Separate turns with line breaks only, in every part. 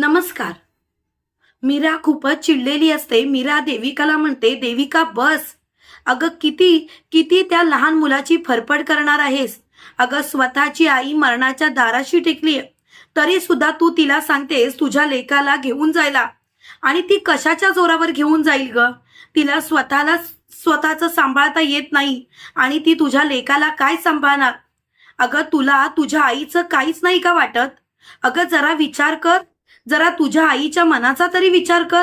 नमस्कार. मीरा खूपच चिडलेली असते. मीरा देविकाला म्हणते देविका बस. अगं किती किती त्या लहान मुलाची फरफड करणार आहेस? अगं स्वतःची आई मरणाच्या दाराशी टेकली तरी सुद्धा तू तिला सांगतेस तुझ्या लेकाला घेऊन जायला. आणि ती कशाच्या जोरावर घेऊन जाईल ग? तिला स्वतःला स्वतःचं सांभाळता येत नाही. आणि ती तुझ्या लेकाला काय सांभाळणार? अगं तुला तुझ्या आईचं काहीच नाही का वाटत? अगं जरा विचार कर. जरा तुझ्या आईच्या मनाचा तरी विचार कर.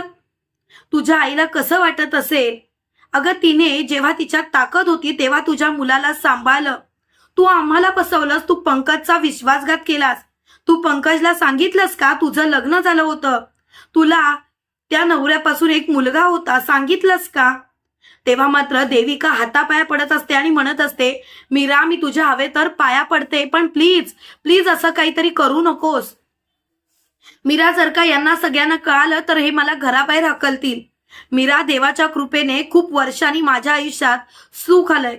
तुझ्या आईला कसं वाटत असेल? अगं तिने जेव्हा तिच्यात ताकद होती तेव्हा तुझ्या मुलाला सांभाळलं. तू आम्हाला फसवलंस तू पंकजचा विश्वासघात केलास. तू पंकजला सांगितलंस का? तुझं लग्न झालं होतं. तुला त्या नवऱ्यापासून एक मुलगा होता. सांगितलंस का? तेव्हा मात्र देविका हातापाया पडत असते आणि म्हणत असते मीरा मी तुझ्या हवे तर पाया पडते पण प्लीज प्लीज असं काहीतरी करू नकोस. मीरा जर का यांना सगळ्यांना कळालं तर हे मला घराबाहेर हकलतील मीरा देवाच्या कृपेने खूप वर्षांनी माझ्या आयुष्यात सुख आलंय.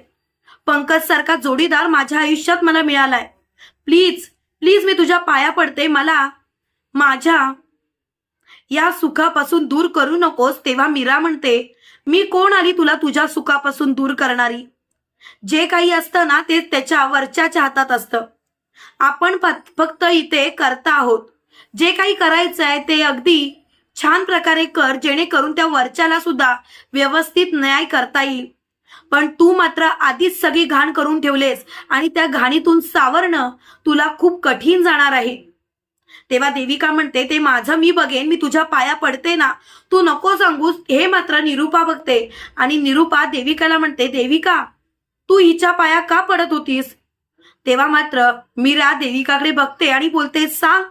पंकज सारखा जोडीदार माझ्या आयुष्यात मला मिळालाय. प्लीज प्लीज मी तुझ्या पाया पडते. मला माझ्या या सुखापासून दूर करू नकोस तेव्हा मीरा म्हणते मी कोण आली तुला तुझ्या सुखापासून दूर करणारी? जे काही असतं ना ते त्याच्या वरच्याच्या हातात असतं. आपण फक्त इथे करता आहोत. जे काही करायचं आहे ते अगदी छान प्रकारे कर जेणेकरून त्या वरच्याला सुद्धा व्यवस्थित न्याय करता येईल. पण तू मात्र आधीच सगळी घाण करून ठेवलेस आणि त्या घाणीतून सावरणं तुला खूप कठीण जाणार आहे. तेव्हा देविका म्हणते ते माझं मी बघेन मी तुझ्या पाया पडते ना तू नको सांगूस हे मात्र निरुपा बघते. आणि निरुपा देविकाला म्हणते देविका तू हिच्या पाया का पडत होतीस? तेव्हा मात्र मीरा देविकाकडे बघते आणि बोलते सांग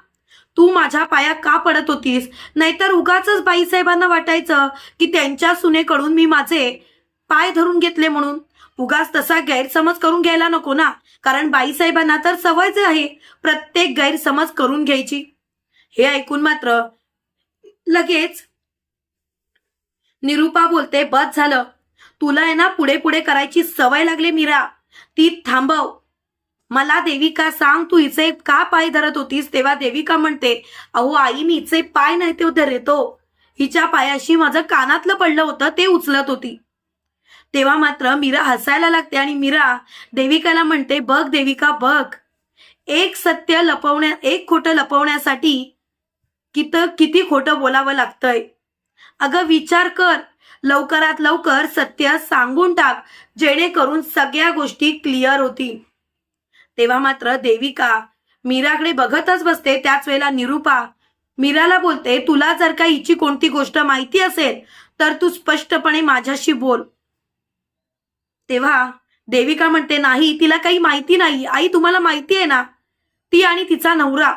तू माझ्या पाया का पडत होतीस? नाहीतर उगाच बाईसाहेबांना वाटायचं की त्यांच्या सुनेकडून मी माझे पाय धरून घेतले म्हणून. उगाच तसा गैरसमज करून घ्यायला नको ना. कारण बाईसाहेबांना तर सवयच आहे प्रत्येक गैरसमज करून घ्यायची. हे ऐकून मात्र लगेच निरुपा बोलते बस झालं. तुला आहे ना पुढे पुढे करायची सवय लागली मीरा. ती थांबव. मला देविका सांग तू हिचे का पाय धरत होतीस? तेव्हा देविका म्हणते अहो आई मी हिचे पाय नाही ते धरतो. हिच्या पायाशी माझं कानातलं पडलं होतं ते उचलत होती. तेव्हा मात्र मीरा हसायला लागते आणि मीरा देविकाला म्हणते बघ देविका बघ. एक सत्य लपवण्या एक खोटं लपवण्यासाठी कित किती खोटं बोलावं लागतंय. अगं विचार कर. लवकरात लवकर सत्य सांगून टाक जेणेकरून सगळ्या गोष्टी क्लिअर होतील. तेव्हा मात्र देविका मीराकडे बघतच बसते त्याच वेळेला निरुपा मीराला बोलते तुला जर का हिची कोणती गोष्ट माहिती असेल तर तू स्पष्टपणे माझ्याशी बोल. तेव्हा देविका म्हणते नाही तिला काही माहिती नाही. आई तुम्हाला माहिती आहे ना? ती आणि तिचा नवरा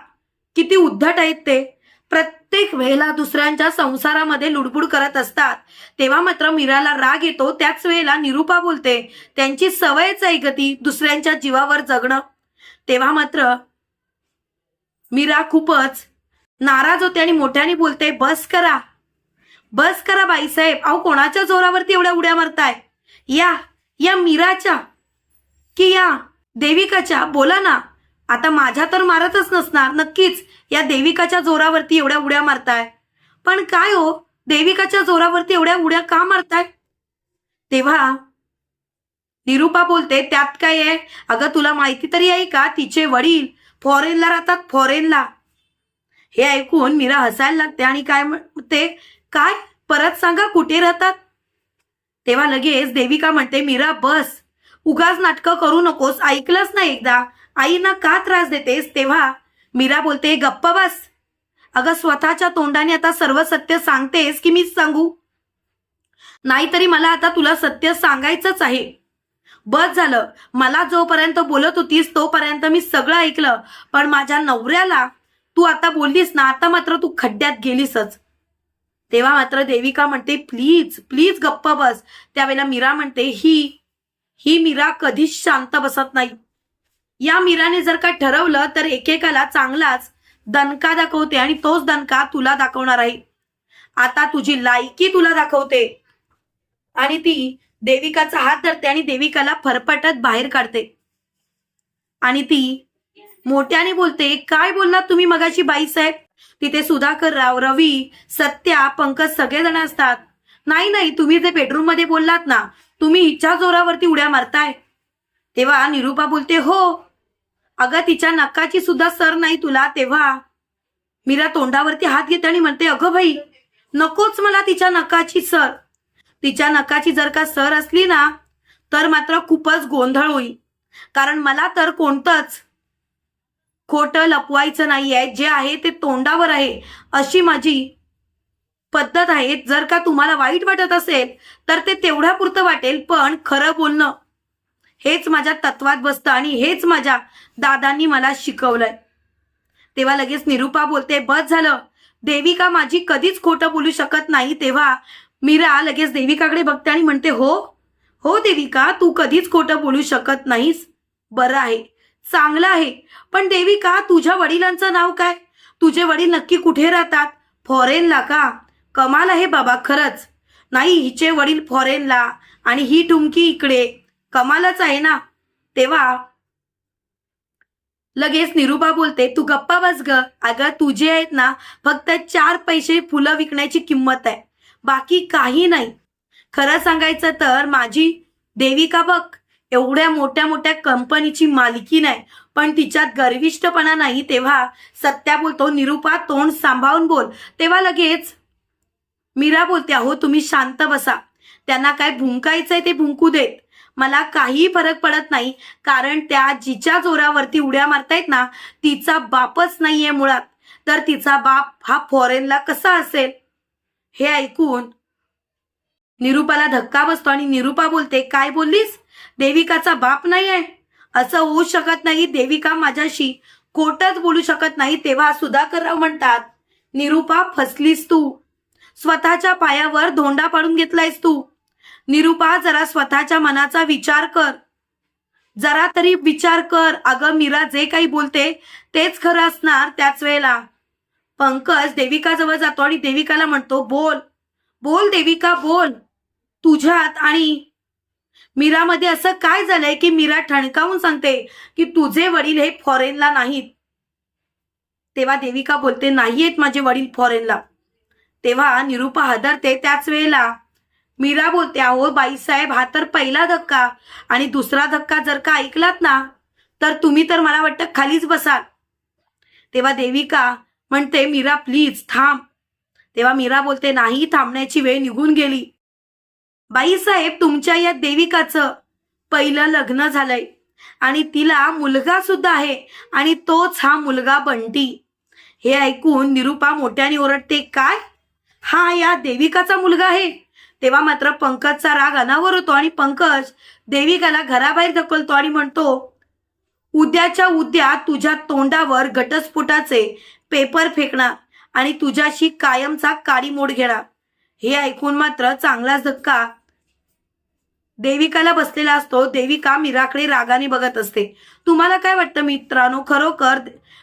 किती उद्धट आहेत ते. प्रत्येक वेळेला दुसऱ्यांच्या संसारामध्ये लुडबुड करत असतात. तेव्हा मात्र मीराला राग येतो त्याच वेळेला निरुपा बोलते त्यांची सवयच आहे गती दुसऱ्यांच्या जीवावर जगणं. तेव्हा मात्र मीरा खूपच नाराज होते आणि मोठ्याने बोलते बस करा बस करा बाईसाहेब अहो कोणाच्या जोरावरती एवढ्या उड्या मारताय? या या मीराच्या की या देविकाच्या बोला ना. आता माझ्या तर मारतच नसणार नक्कीच. या देविकाच्या जोरावरती एवढ्या उड्या मारताय. पण काय हो? देविकाच्या जोरावरती एवढ्या उड्या का मारताय? तेव्हा निरुपा बोलते त्यात काय आहे? अगं तुला माहिती तरी आहे का? तिचे वडील फॉरेनला राहतात फॉरेनला. हे ऐकून मीरा हसायला लागते. आणि काय म्हणते? काय? परत सांगा कुठे राहतात? तेव्हा लगेच देविका म्हणते मीरा बस. उगाच नाटकं करू नकोस. ऐकलंच ना एकदा. आईना का त्रास देतेस तेव्हा? मीरा बोलते गप्प बस. अगं स्वतःच्या तोंडाने आता सर्व सत्य सांगतेस की मीच सांगू? नाहीतरी मला आता तुला सत्य सांगायचंच आहे. बस झालं. मला जोपर्यंत बोलत होतीस तोपर्यंत मी सगळं ऐकलं. पण माझ्या नवऱ्याला तू आता बोललीस ना आता मात्र तू खड्ड्यात गेलीसच. तेव्हा मात्र देविका म्हणते प्लीज प्लीज गप्प बस. त्यावेळेला मीरा म्हणते ही ही मीरा कधीच शांत बसत नाही. या मीराने जर का ठरवलं तर एकेकाला चांगलाच दणका दाखवते आणि तोच दणका तुला दाखवणार आहे. आता तुझी लायकी तुला दाखवते. आणि ती देविकाचा हात धरते आणि देविकाला फरफटत बाहेर काढते. आणि ती मोठ्याने बोलते काय बोललात तुम्ही मगाशी बाईसाहेब? तिथे सुधाकर राव रवी सत्या पंकज सगळेजण असतात. नाही नाही तुम्ही जे बेडरूममध्ये बोललात ना तुम्ही इच्छा जोरावरती उड्या मारताय. तेव्हा निरुपा बोलते हो अगं तिच्या नकाची सुद्धा सर नाही तुला तेव्हा. मीरा तोंडावरती हात घेते आणि म्हणते अगं भाई नकोच मला तिच्या नकाची सर. तिच्या नकाची जर का सर असली ना तर मात्र खूपच गोंधळ होईल. कारण मला तर कोणतंच खोटं लपवायचं नाहीये. जे आहे ते तोंडावर आहे. अशी माझी पद्धत आहे. जर का तुम्हाला वाईट वाटत असेल तर ते तेवढ्या पुरतं वाटेल पण खरं बोलणं हेच माझ्या तत्वात बसतं आणि हेच माझ्या दादांनी मला शिकवलंय. तेव्हा लगेच निरुपा बोलते बस झालं. देविका माझी कधीच खोटं बोलू शकत नाही. तेव्हा मीरा लगेच देविकाकडे बघते आणि म्हणते हो हो देविका तू कधीच खोटं बोलू शकत नाहीस. बरं आहे चांगलं आहे. पण देविका तुझ्या वडिलांचं नाव काय? तुझे वडील नक्की कुठे राहतात? फॉरेनला का? कमाल आहे बाबा खरंच. नाही हिचे वडील फॉरेनला आणि ही ठुमकी इकडे. कमालच आहे ना. तेव्हा लगेच निरुपा बोलते तू गप्पा बस ग. अगं तुझे आहेत ना फक्त चार पैसे फुलं विकण्याची किंमत आहे. बाकी काही नाही. खरं सांगायचं तर माझी देविका बघ एवढ्या मोठ्या मोठ्या कंपनीची मालकी नाही. पण तिच्यात गर्विष्टपणा नाही. तेव्हा सत्या बोलतो निरुपा तोंड सांभाळून बोल. तेव्हा लगेच मीरा बोलते अहो तुम्ही शांत बसा. त्यांना काय भुंकायचंय ते भुंकू देत. मला काहीही फरक पडत नाही. कारण त्या जिच्या जोरावरती उड्या मारतायत ना तिचा बापच नाहीये मुळात. तर तिचा बाप हा फॉरेनला कसा असेल? हे ऐकून निरुपाला धक्का बसतो आणि निरुपा बोलते काय बोललीस? देविकाचा बाप नाही आहे असं होऊ शकत नाही देविका माझ्याशी. कोटच बोलू शकत नाही तेव्हा सुधाकरराव म्हणतात निरुपा फसलीस तू. स्वतःच्या पायावर धोंडा पाडून घेतलायस तू. निरुपा जरा स्वतःच्या मनाचा विचार कर. जरा तरी विचार कर. अगं मीरा जे काही बोलते तेच खरं असणार त्याच वेळेला. पंकज देविका जवळ जातो आणि देविकाला म्हणतो बोल. बोल देविका बोल. तुझ्यात आणि मीरामध्ये असं काय झालंय की मीरा ठणकावून सांगते की तुझे वडील हे फॉरेनला नाहीत? तेव्हा देविका बोलते नाहीयेत माझे वडील फॉरेनला तेव्हा निरुपा हादरते त्याच वेळेला. मीरा बोलते अहो बाईसाहेब हा तर पहिला धक्का. आणि दुसरा धक्का जर का ऐकलात ना तर तुम्ही तर मला वाटतं खालीच बसाल. तेव्हा देविका म्हणते मीरा प्लीज थांब. तेव्हा मीरा बोलते नाही थांबण्याची वेळ निघून गेली. बाईसाहेब तुमच्या या देविकाचं पहिलं लग्न झालंय. आणि तिला मुलगा सुद्धा आहे. आणि तोच हा मुलगा बंटी. हे ऐकून निरुपा मोठ्याने ओरडते काय? हा या देविकाचा मुलगा आहे. तेव्हा मात्र पंकजचा राग अनावर होतो आणि पंकज देविकाला घराबाहेर ढकलतो आणि म्हणतो उद्याच्या उद्या तुझ्या तोंडावर घटस्फोटाचे पेपर फेकणार आणि तुझ्याशी कायमचा काडीमोड घेणार. हे ऐकून मात्र चांगलाच धक्का देविकाला बसलेला असतो. देविका मीराकडे रागाने बघत असते. तुम्हाला काय वाटतं मित्रांनो? खरोखर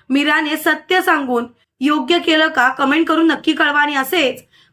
मीराने सत्य सांगून योग्य केलं का? कमेंट करून नक्की कळवा आणि असेच